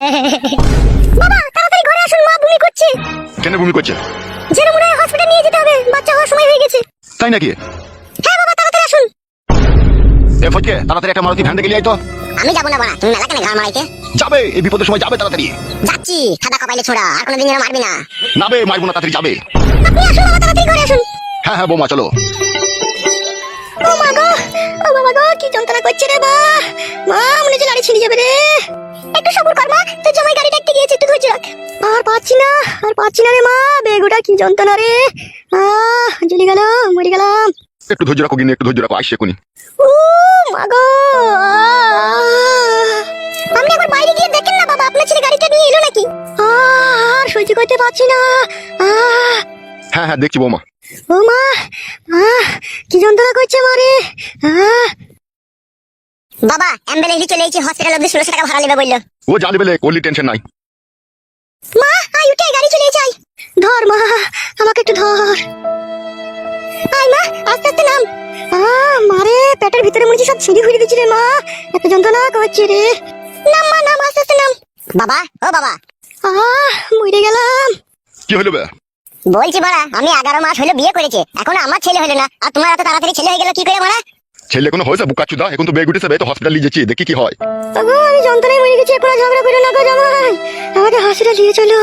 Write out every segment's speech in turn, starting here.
বাবা তাড়াতাড়ি ঘরে আসুন মা বমি করছে। কেন বমি করছে? যেন মনে হয় হসপিটাল নিয়ে যেতে হবে বাচ্চা হওয়ার সময় হয়ে গেছে। তাই নাকি? হ্যাঁ বাবা তাড়াতাড়ি আসুন। এ ফটকে তাড়াতাড়ি একটা মারুতি ভ্যান লিয়ে আয় তো। আমি যাব না বাড়া তুমি মেলা কেন ঘাড় মারাইতে? যাবে এই বিপদের সময় যাবে তাড়াতাড়ি। যাচ্ছি খাদা কপাইলে ছোড়া আর কোনোদিন যেন মারবি না। নাবে মারবো না তাড়াতাড়ি যাবে। আপনি আসুন বাবা তাড়াতাড়ি ঘরে আসুন। হ্যাঁ হ্যাঁ বৌমা চলো। ও মা গো ও বাবা গো কি যন্ত্রণা করছে রে বা মা মনে হচ্ছে লাড়ি ছিঁড়ে যাবে রে। একটু সবুর কর তোর জামাই গাড়ি ডাকতে গিয়েছে একটু ধৈর্য রাখ। আর পাচ্ছি না আর পাচ্ছি না রে মা বেগুটা কি যন্ত্রণা রে। আহ জ্বলে গেল মরে গেলাম। একটু ধৈর্য রাখো গিনি একটু ধৈর্য রাখো আসছে এখনই। ও মা গো আহ! আপনি একবার বাইরে গিয়ে দেখেন না বাবা আপনার ছেলে গাড়িটা নিয়ে এলো নাকি? আর সহ্য করতে পারছি না। হ্যাঁ হ্যাঁ দেখছি বৌমা। ও মা কি যন্ত্রণা করছে মারে আহ। বাবা অ্যাম্বুলেন্সে চলে এসেছি হসপিটাল অব্দি ষোলোশো টাকা ভাড়া নেবে বলল। ও জানি বেলে করলি টেনশন নাই। মা আই উঠে গাড়ি চলে যাই। ধর মা আমাকে একটু ধর। আই মা আস্তে আস্তে নাম। আহ মারে পেটের ভিতরে মনে সব ছিঁড়ি হুড়ি দিচ্ছে রে মা। এত যন্ত্রণা করছে রে। নাম মা নাম আস্তে আস্তে নাম। বাবা ও বাবা। আহ মরে গেলাম। কি হলো বে? বলছি বাড়া আমি এগারো মাস হলো বিয়ে করেছে এখন আমার ছেলে হলো না। আর তোমার এত তাড়াতাড়ি ছেলে হয়ে গেল কি করে মারা? ছেলে কোনো হয়েছে বুকাচ্ছু দা এখন তো বেগ উঠেছে বে, তো হসপিটাল নিয়ে যাচ্ছি দেখি কি হয়। ওগো আমি যন্ত্রণায় মরে গেছি এখন আর ঝগড়া করো না গো জামাই। আমাকে হসপিটাল নিয়ে চলো।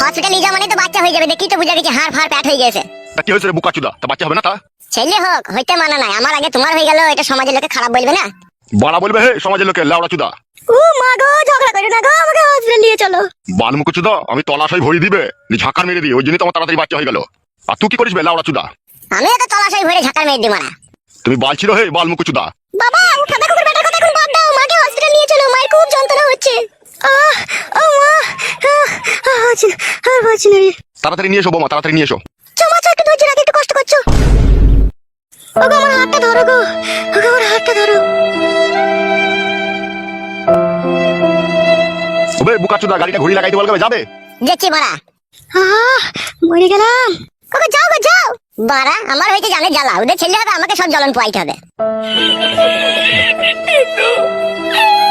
হসপিটাল নিয়ে যাওয়া মানে তো বাচ্চা হয়ে যাবে দেখি তো বুঝা গেছে হাড় ফাড় প্যাট হয়ে গেছে। তা কি হয়েছে রে বুকাচ্ছু দা তা বাচ্চা হবে না তা? ছেলে হোক হইতে মানা নাই। আমার আগে তোমার হয়ে গেল এটা সমাজের লোকে খারাপ বলবে না? বাড়া বলবে হে সমাজের লোকে লাউড়া চুদা। ও মা গো ঝগড়া করো না গো আমাকে হসপিটাল নিয়ে চলো। বালমুখ চুদা আমি তলাশাই ভরি দিবে নি ঝাঁকার মেরে দিই ওই জন্য তো আমার তাড়াতাড়ি বাচ্চা হয়ে গেল। আর তুই কি করিস বে লাউড়া চুদা? আমি তো তলাশাই ভরে ঝাঁকার মেয়ে দি মারা তুমি বালছিল হে বালমুখ চুদা বাবা ফাদা কুকুর বেটার কথা এখন বাদ দাও। মাকে হসপিটাল নিয়ে চলো মায়ের খুব যন্ত্রণা হচ্ছে। আহ ও মা আহ, না, আর হচ্ছে না রে। তাড়াতাড়ি নিয়ে এসো বৌমা তাড়াতাড়ি নিয়ে এসো। চমা একটু ধৈর্য রাখ একটু কষ্ট করছ। ওগো আমার হাতটা ধরো গো। ওগো আমার হাতটা ধরো। ওবে বুকাচ্ছু দা গাড়িটা ঘুরি লাগাইতে বলবে যাবে? যাচ্ছি মারা আহ মরে গেলাম। ওগো যাও গো যাও। বাড়া আমার হইতে জানে জ্বালা। ওদের ছেলে হবে আমাকে সব জ্বলন পোয়াইতে হবে।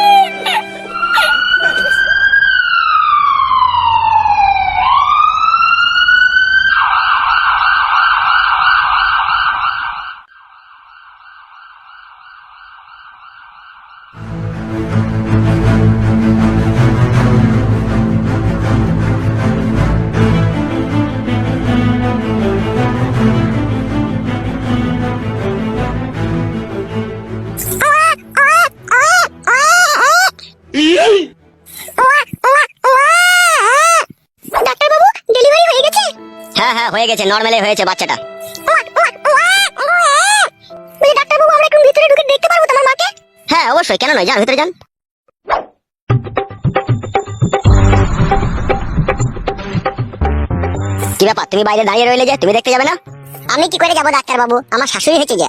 হ্যাঁ হ্যাঁ গেছে নর্মালি হয়েছে বাচ্চাটা। ডাক্তার বাবু আমরা একটু ভিতরে ঢুকে দেখতে পারব তোমার মাকে? হ্যাঁ অবশ্যই কেন নয়? যান ভিতরে যান। কি ব্যাপার তুমি বাইরে দাঁড়িয়ে রইলে যে তুমি দেখতে যাবে না? আমি কি করে যাব ডাক্তার বাবু আমার শাশুড়ি হয়েছে যে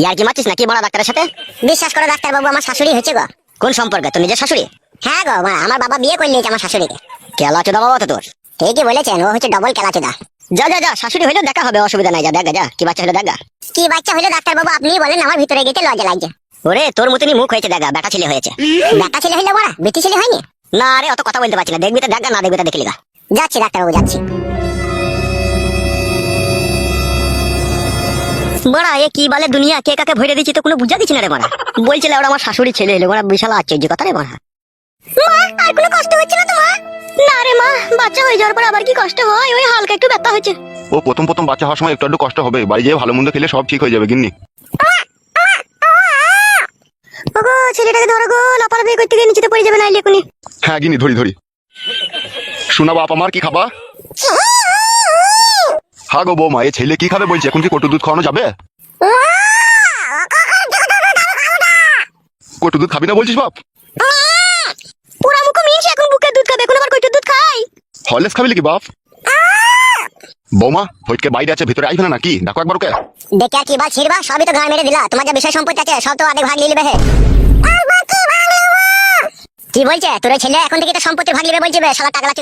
ইয়ার কি মারছিস নাকি বড় ডাক্তারের সাথে? বিশ্বাস করো ডাক্তার বাবু আমার শাশুড়ি হয়েছে গো। কোন সম্পর্কে? তোর নিজের শাশুড়ি? হ্যাঁ গো মা আমার বাবা বিয়ে করে নিয়েছে আমার শাশুড়িকে। কেলা চোদা বাবা তো তোর। ঠিকই বলেছেন ও হচ্ছে ডবল কেলাচোদা যা যা যা শাশুড়ি হইলেও দেখা হবে অসুবিধা নাই যা দেখা যা কি বাচ্চা হলো দেখা। কি বাচ্চা হলো ডাক্তার বাবু আপনি বলেন আমার ভিতরে গেতে লজ্জা লাগছে। ওরে তোর মতনই মুখ হয়েছে দেখা বেটা ছেলে হয়েছে। বেটা ছেলে হইল বড়া বেটি ছেলে হয়নি? না রে অত কথা বলতে পারছি না দেখবি তো দেখা না দেখবি তো দেখলি যাচ্ছি ডাক্তার বাবু যাচ্ছি। বড়া এ কি বলে দুনিয়া কে কাকে ভরে দিচ্ছি তো কোনো বুঝা দিচ্ছি না রে বড়া। বলছিল ওরা আমার শাশুড়ি ছেলে এলো বড়া বিশাল আশ্চর্য কথা রে বড়া। মা আর কোনো কষ্ট হচ্ছে না তোমার না রে মা বাচ্চা হয়ে যাওয়ার পর আবার কি কষ্ট হয় ওই হালকা একটু ব্যথা হচ্ছে ও প্রথম প্রথম বাচ্চা হওয়ার সময় একটু একটু কষ্ট হবে বাড়ি যেয়ে ভালো মন্দ খেলে সব ঠিক হয়ে যাবে গিন্নি ওগো ছেলেটাকে ধরো গো লাফালাফি করতে গিয়ে নিচেতে পড়ে যাবে না এখনই হ্যাঁ গিনি ধরি ধরি শোনা বাপ আমার কি খাবা হ্যাঁ গো বৌমা এই ছেলে কি খাবে বলছে এখন কি কটু দুধ খাওয়ানো যাবে কটু দুধ খাবি না বলছিস বাপ হলেস খাবি কি বাপ? বৌমা ফটকে বাইরে আছে ভিতরে আইবে না নাকি? ডাকো একবার ওকে। দেখে আর কি বা ছিড়বা সবই তো ঘাড় মেরে দিলা। তোমার যা বিষয় সম্পত্তি আছে সব তো আধে ভাগ নিয়ে নেবে কি বলছে? তোর ছেলে এখন থেকে তো সম্পত্তি ভাগ নেবে বলছে শালা টাকলা